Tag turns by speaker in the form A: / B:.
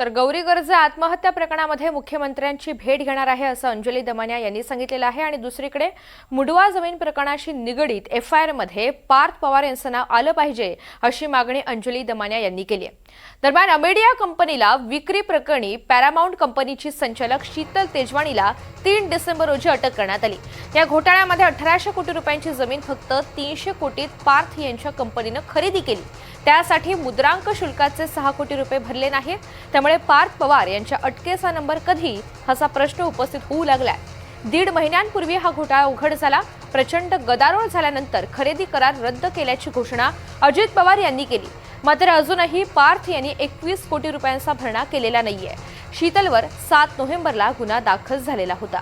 A: तर गौरी गर्ज आत्महत्या प्रकरणामध्ये मुख्यमंत्र्यांची भेट घेणार आहे असं अंजली दमानिया यांनी सांगितलेलं आहे. आणि दुसरीकडे मुडवा जमीन प्रकरणाशी निगडीत एफ आय आरमध्ये पार्थ पवार यांचं नाव आलं पाहिजे अशी मागणी अंजली दमानिया यांनी केली आहे. दरम्यान अमेडिया कंपनीला विक्री प्रकरणी पॅरामाऊंट कंपनीची संचालक शीतल तेजवानीला तीन डिसेंबर रोजी अटक करण्यात आली. या घोटाळ्यामध्ये अठराशे कोटी रुपयांची जमीन फक्त तीनशे कोटीत पार्थ यांच्या कंपनीनं खरेदी केली. त्यासाठी मुद्रांक शुल्काचे सहा कोटी रुपये भरले नाहीत. त्यामुळे पार्थ पवार यांच्या अटकेचा नंबर कधी असा प्रश्न उपस्थित होऊ लागलाय. दीड महिन्यांपूर्वी हा घोटाळा उघड झाला. प्रचंड गदारोळ झाल्यानंतर खरेदी करार रद्द केल्याची घोषणा अजित पवार यांनी केली. मात्र अजूनही पार्थ यांनी एकवीस कोटी रुपयांचा भरणा केलेला नाहीये. शीतलवर सात नोव्हेंबरला गुन्हा दाखल झालेला होता.